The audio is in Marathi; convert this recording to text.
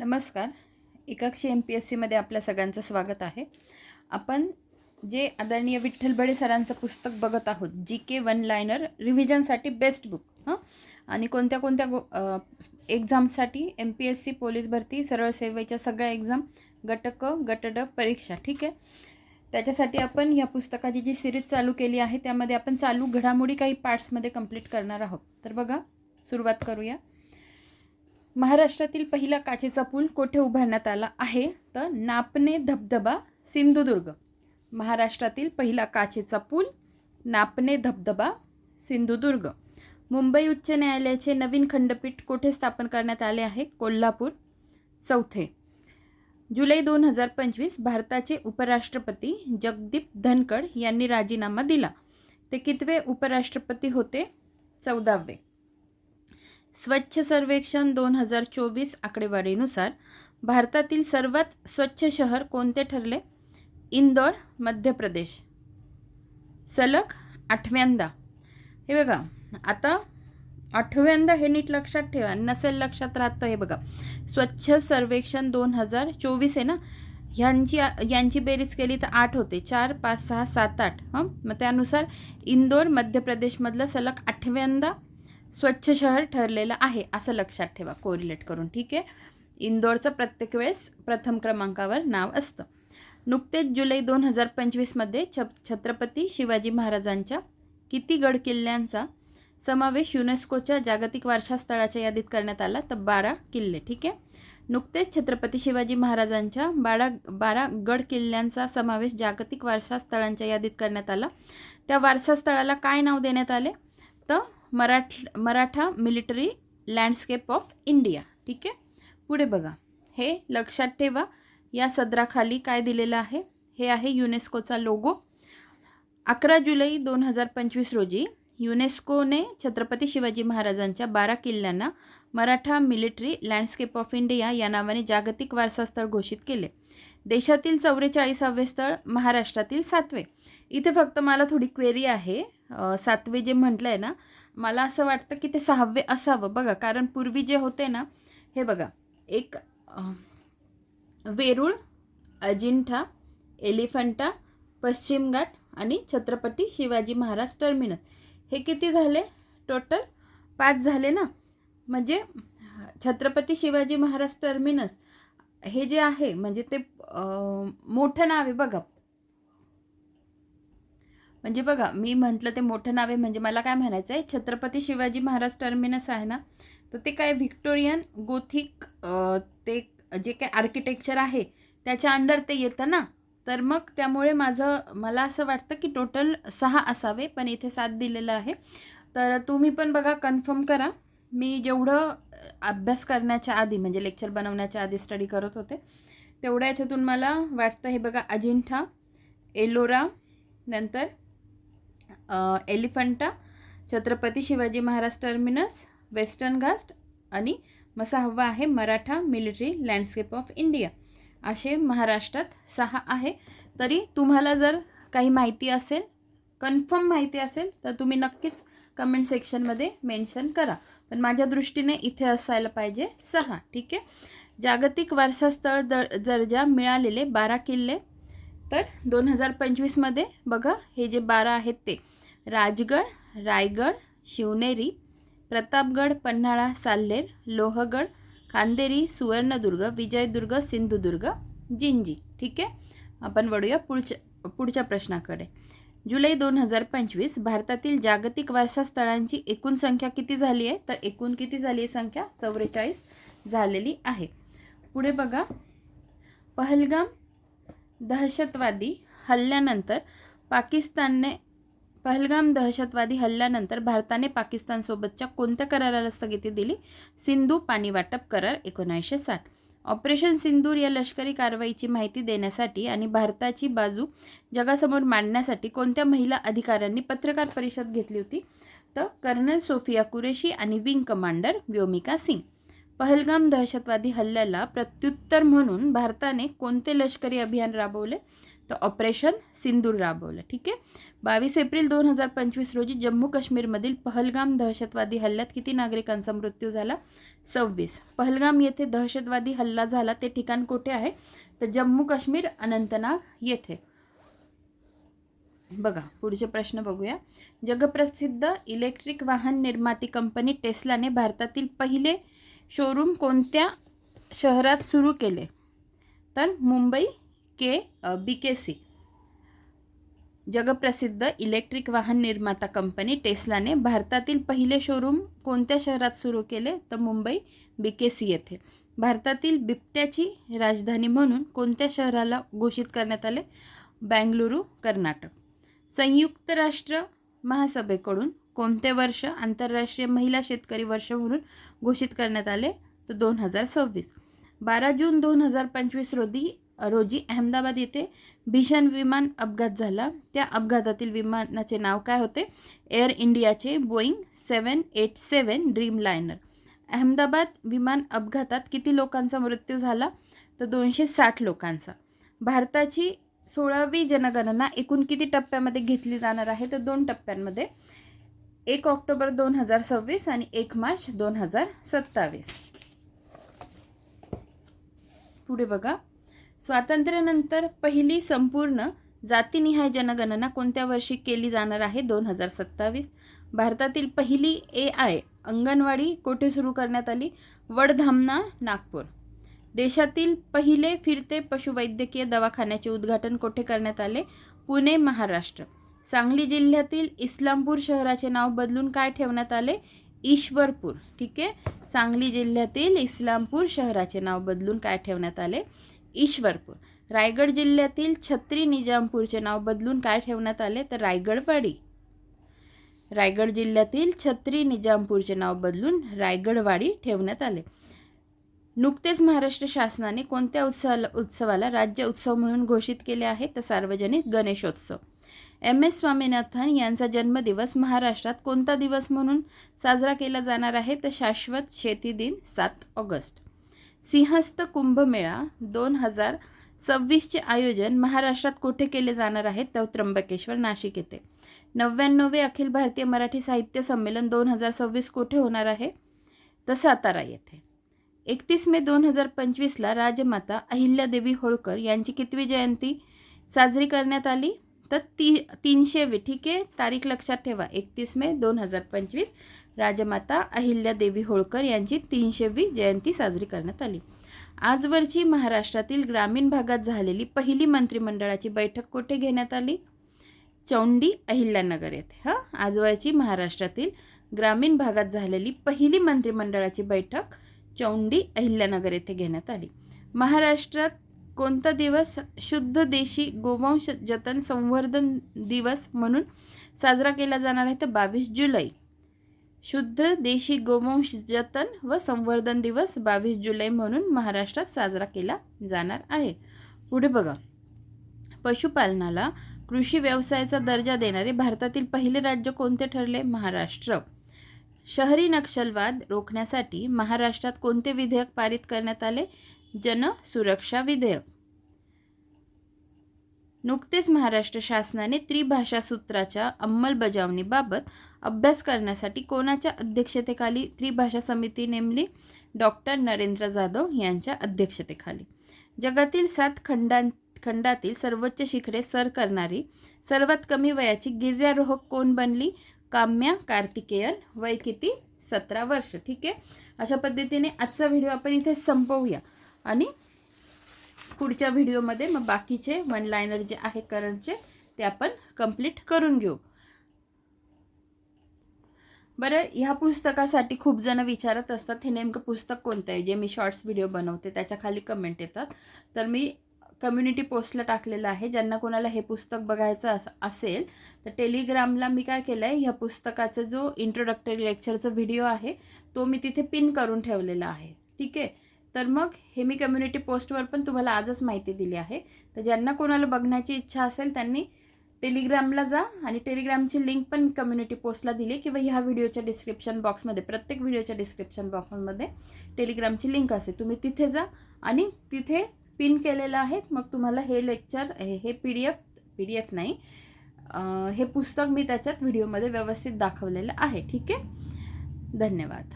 नमस्कार. एकाक्षी एम पी एस सीमध्ये आपल्या सगळ्यांचं स्वागत आहे. आपण जे आदरणीय विठ्ठल बडे सरांचं पुस्तक बघत आहोत जी के वन लायनर रिव्हिजनसाठी बेस्ट बुक हां? आणि कोणत्या कोणत्या गो एक्झामसाठी M P S C police भरती सरळ सेवेच्या सगळ्या एक्झाम गटक गटड परीक्षा ठीक आहे? त्याच्यासाठी आपण या पुस्तकाची जी सिरीज चालू केली आहे त्यामध्ये आपण चालू घडामोडी काही पार्ट्समध्ये कंप्लीट करणार आहोत. तर बघा सुरुवात करूया. महाराष्ट्रातील पहिला काचेचा पूल कोठे उभारण्यात आला आहे? तर नापणे धबधबा सिंधुदुर्ग. महाराष्ट्रातील पहिला काचेचा पूल नापणे धबधबा सिंधुदुर्ग. मुंबई उच्च न्यायालयाचे नवीन खंडपीठ कोठे स्थापन करण्यात आले आहे? कोल्हापूर. चौथे. जुलै दोन हजार पंचवीस भारताचे उपराष्ट्रपती जगदीप धनकड यांनी राजीनामा दिला. ते कितवे उपराष्ट्रपती होते? चौदावे. स्वच्छ सर्वेक्षण दोन हजार चोवीस आकडेवारीनुसार भारतातील सर्वात स्वच्छ शहर कोणते ठरले? इंदोर मध्य प्रदेश. सलग आठव्यांदा. हे बघा आता आठव्यांदा हे नीट लक्षात ठेवा नसेल लक्षात राहतं हे बघा. स्वच्छ सर्वेक्षण दोन हजार चोवीस आहे ना? ह्यांची यांची बेरीज केली तर आठ होते. चार पाच सहा सात आठ. हं? मग त्यानुसार इंदोर मध्य प्रदेशमधलं सलग आठव्यांदा स्वच्छ शहर ठरलेलं आहे असं लक्षात ठेवा. कोरिलेट करून ठीक आहे? इंदोरचं प्रत्येक वेळेस प्रथम क्रमांकावर नाव असतं. नुकतेच जुलै दोन हजार पंचवीसमध्ये छ छत्रपती शिवाजी महाराजांच्या किती गड किल्ल्यांचा समावेश युनेस्कोच्या जागतिक वारसा स्थळाच्या यादीत करण्यात आला तर बारा किल्ले ठीक आहे? नुकतेच छत्रपती शिवाजी महाराजांच्या बारा बारा गड किल्ल्यांचा समावेश जागतिक वारसा स्थळांच्या यादीत करण्यात आला. त्या वारसा स्थळाला काय नाव देण्यात आले? तर मराठ Maratha military landscape of India ठीक आहे? पुढे बघा. हे लक्षात ठेवा. या सदराखाली काय दिलेलं आहे? हे आहे युनेस्कोचा लोगो अकरा जुलै दोन हजार पंचवीस रोजी युनेस्कोने छत्रपती शिवाजी महाराजांच्या बारा किल्ल्यांना Maratha military landscape of India या नावाने जागतिक वारसास्थळ घोषित केले. देशातील चौवेचाळीसावे स्थळ महाराष्ट्रातील सातवे. इथे फक्त मला थोडी क्वेरी आहे. सातवे जे म्हटलं आहे ना मला असं वाटतं की ते सहावे असावं. बघा कारण पूर्वी जे होते ना हे बघा एक वेरूळ अजिंठा एलिफंटा पश्चिम घाट आणि छत्रपती शिवाजी महाराज टर्मिनस. हे किती झाले? टोटल पाच झाले ना? म्हणजे छत्रपती शिवाजी महाराज टर्मिनस हे जे आहे म्हणजे ते मोठं नाव आहे बघा. म्हणजे बघा मी म्हटलं ते मोठं नाव आहे म्हणजे मला काय म्हणायचं आहे छत्रपती शिवाजी महाराज टर्मिनस आहे ना तर ते काय व्हिक्टोरियन गोथिक ते जे काय आर्किटेक्चर आहे त्याच्या अंडर ते येतं ना तर मग त्यामुळे माझं मला असं वाटतं की टोटल सहा असावे पण इथे सात दिलेलं आहे. तर तुम्ही पण बघा कन्फर्म करा. मी जेवढं अभ्यास करण्याच्या आधी म्हणजे लेक्चर बनवण्याच्या आधी स्टडी करत होते तेवढ्या याच्यातून मला वाटतं हे बघा अजिंठा एलोरा नंतर एलिफंटा छत्रपती शिवाजी महाराज टर्मिनस वेस्टर्न घास्ट आणि मग सहावा आहे Maratha military landscape of India. असे महाराष्ट्रात सहा आहे. तरी तुम्हाला जर काही माहिती असेल कन्फर्म माहिती असेल तर तुम्ही नक्कीच कमेंट सेक्शनमध्ये मेन्शन करा. पण माझ्या दृष्टीने इथे असायला पाहिजे सहा ठीक आहे? जागतिक वारसास्थळ दर दर्जा मिळालेले बारा किल्ले. तर दोन हजार पंचवीसमध्ये बघा हे जे बारा आहेत ते. राजगड रायगड शिवनेरी प्रतापगड पन्हाळा साल्हेर लोहगड खांदेरी सुवर्णदुर्ग विजयदुर्ग सिंधुदुर्ग जिंजी. ठीक आहे? आपण वळूया पुढच्या पुढच्या प्रश्नाकडे. जुलै दोन हजार पंचवीस भारतातील जागतिक वारसा स्थळांची एकूण संख्या किती झाली आहे? तर एकूण किती झाली आहे संख्या? चौवेचाळीस झालेली आहे. पुढे बघा. पहलगाम दहशतवादी हल्ल्यानंतर पाकिस्तानने पहलगाम दहशतवादी हल्ल्यानंतर भारताने पाकिस्तानसोबतच्या कोणत्या कराराला स्थगिती दिली? सिंधू पाणी वाटप करार एकोणीसशे साठ. ऑपरेशन सिंदूर या लष्करी कारवाईची माहिती देण्यासाठी आणि भारताची बाजू जगासमोर मांडण्यासाठी कोणत्या महिला अधिकाऱ्यांनी पत्रकार परिषद घेतली होती? तर कर्नल सोफिया कुरेशी आणि विंग कमांडर व्योमिका सिंग. पहलगाम दहशतवादी हल्ल्याला प्रत्युत्तर म्हणून भारताने कोणते लष्करी अभियान राबवले? तर ऑपरेशन सिंदूर राबवलं ठीक आहे? बावीस एप्रिल दोन हजार पंचवीस रोजी जम्मू काश्मीरमधील पहलगाम दहशतवादी हल्ल्यात किती नागरिकांचा मृत्यू झाला? सव्वीस. पहलगाम येथे दहशतवादी हल्ला झाला ते ठिकाण कुठे आहे? तर जम्मू काश्मीर अनंतनाग येथे. बघा पुढचे प्रश्न बघूया. जगप्रसिद्ध इलेक्ट्रिक वाहन निर्माती कंपनी टेस्लाने भारतातील पहिले शोरूम कोणत्या शहरात सुरू केले? तर Mumbai K B K C जगप्रसिद्ध इलेक्ट्रिक वाहन निर्माता कंपनी टेस्लाने भारतातील पहिले शोरूम कोणत्या शहरात सुरू केले? तर मुंबई बी के सी येथे. भारतातील बिबट्याची राजधानी म्हणून कोणत्या शहराला घोषित करण्यात आले? बँगलुरू कर्नाटक. संयुक्त राष्ट्र महासभेकडून कोणते वर्ष आंतरराष्ट्रीय महिला शेतकरी वर्ष म्हणून घोषित करण्यात आले? तर दोन हजार सव्वीस. बारा जून दोन हजार पंचवीस रोजी रोजी अहमदाबाद येथे भीषण विमान अपघात झाला. त्या अपघातातील विमानाचे नाव काय होते? एअर इंडियाचे Boeing seven eight seven dreamliner Ahmedabad विमान अपघातात किती लोकांचा मृत्यू झाला? तर दोनशे साठ लोकांचा. भारताची सोळावी जनगणना एकूण किती टप्प्यामध्ये घेतली जाणार आहे? तर दोन टप्प्यांमध्ये. एक ऑक्टोबर दोन हजार सव्वीस आणि एक मार्च दोन हजार सत्तावीस. पुढे बघा. स्वातंत्र्यानंतर पहिली संपूर्ण जातीनिहाय जनगणना कोणत्या वर्षी केली जाणार आहे? दोन हजार सत्तावीस. भारतातील पहिली ए आय अंगणवाडी कोठे सुरू करण्यात आली? वडधामना नागपूर. देशातील पहिले फिरते पशुवैद्यकीय दवाखान्याचे उद्घाटन कोठे करण्यात आले? पुणे महाराष्ट्र. सांगली जिल्ह्यातील इस्लामपूर शहराचे नाव बदलून काय ठेवण्यात आले? ईश्वरपूर. ठीक आहे? सांगली जिल्ह्यातील इस्लामपूर शहराचे नाव बदलून काय ठेवण्यात आले? ईश्वरपूर. रायगड जिल्ह्यातील छत्री निजामपूरचे नाव बदलून काय ठेवण्यात आले तर रायगडवाडी. रायगड जिल्ह्यातील छत्री निजामपूरचे नाव बदलून रायगडवाडी ठेवण्यात आले. नुकतेच महाराष्ट्र शासनाने कोणत्या उत्सवाला उत्सवाला राज्य उत्सव म्हणून घोषित केले आहे तर सार्वजनिक गणेशोत्सव. एम. एस. स्वामीनाथन यांचा जन्मदिवस महाराष्ट्रात कोणता दिवस म्हणून साजरा केला जाणार आहे तर शाश्वत शेती दिन सात ऑगस्ट. सिंहस्थ कुंभमेळा दोन हजार सव्वीसचे आयोजन महाराष्ट्रात कुठे केले जाणार आहे? तर त्र्यंबकेश्वर नाशिक येथे. नव्याण्णवे अखिल भारतीय मराठी साहित्य संमेलन दोन हजार सव्वीस कुठे होणार आहे? तर सातारा येथे. एकतीस मे दोन हजार पंचवीसला राजमाता अहिल्यादेवी होळकर यांची कितवी जयंती साजरी करण्यात आली? तर ती तीनशेवी ठीक आहे तारीख लक्षात ठेवा. एकतीस मे दोन हजार पंचवीस राजमाता अहिल्यादेवी होळकर यांची तीनशेवी जयंती साजरी करण्यात आली. आजवरची महाराष्ट्रातील ग्रामीण भागात झालेली पहिली मंत्रिमंडळाची बैठक कुठे घेण्यात आली? चौंडी अहिल्यानगर येथे. हां? आजवरची महाराष्ट्रातील ग्रामीण भागात झालेली पहिली मंत्रिमंडळाची बैठक चौंडी अहिल्यानगर येथे घेण्यात आली. महाराष्ट्रात कोणता दिवस? शुद्ध देशी गोवंश जतन संवर्धन दिवस म्हणून साजरा केला जाणार आहे तर बावीस जुलै. शुद्ध देशी गोवंश जतन व संवर्धन दिवस बावीस जुलै म्हणून महाराष्ट्रात साजरा केला जाणार आहे. पुढे बघा. पशुपालनाला कृषी व्यवसायाचा दर्जा देणारे भारतातील पहिले राज्य कोणते ठरले? महाराष्ट्र. शहरी नक्षलवाद रोखण्यासाठी महाराष्ट्रात कोणते विधेयक पारित करण्यात आले? जन सुरक्षा विधेयक. नुकतेच महाराष्ट्र शासनाने त्रिभाषा सूत्राच्या अंमलबजावणीबाबत अभ्यास करण्यासाठी कोणाच्या अध्यक्षतेखाली त्रिभाषा समिती नेमली? डॉक्टर नरेंद्र जाधव यांच्या अध्यक्षतेखाली. जगातील सात खंडां खंडातील सर्वोच्च शिखरे सर करणारी सर्वात कमी वयाची गिर्यारोहक कोण बनली? काम्या कार्तिकेयन. वय किती? सतरा वर्ष. ठीक आहे? अशा पद्धतीने आजचा व्हिडिओ आपण इथे संपवूया. आणि पुढच्या व्हिडिओमध्ये मग बाकीचे वन लायनर जे आहे करंटचे ते आपण कंप्लीट करून घेऊ. बरं ह्या पुस्तकासाठी खूप जण विचारत असतात हे नेमकं पुस्तक कोणतं आहे? जे मी शॉर्ट्स व्हिडिओ बनवते त्याच्याखाली कमेंट येतात. तर मी कम्युनिटी पोस्टला टाकलेलं आहे. ज्यांना कोणाला हे पुस्तक बघायचं असेल तर टेलिग्रामला मी काय केलं आहे ह्या पुस्तकाचा जो इंट्रोडक्टरी लेक्चरचा व्हिडिओ आहे तो मी तिथे पिन करून ठेवलेला आहे. ठीक आहे? तर मग हे मी कम्युनिटी पोस्टवर पण तुम्हाला आजच माहिती दिली आहे. तर ज्यांना कोणाला बघण्याची इच्छा असेल त्यांनी टेलिग्रामला जा आणि टेलिग्रामची लिंक पण कम्युनिटी पोस्टला दिली किंवा ह्या व्हिडिओच्या डिस्क्रिप्शन बॉक्समध्ये प्रत्येक व्हिडिओच्या डिस्क्रिप्शन बॉक्समध्ये टेलिग्रामची लिंक असेल. तुम्ही तिथे जा आणि तिथे पिन केलेलं आहे. मग तुम्हाला हे लेक्चर हे P D F P D F नाही हे पुस्तक मी त्याच्यात व्हिडिओमध्ये व्यवस्थित दाखवलेलं आहे. ठीक आहे? धन्यवाद.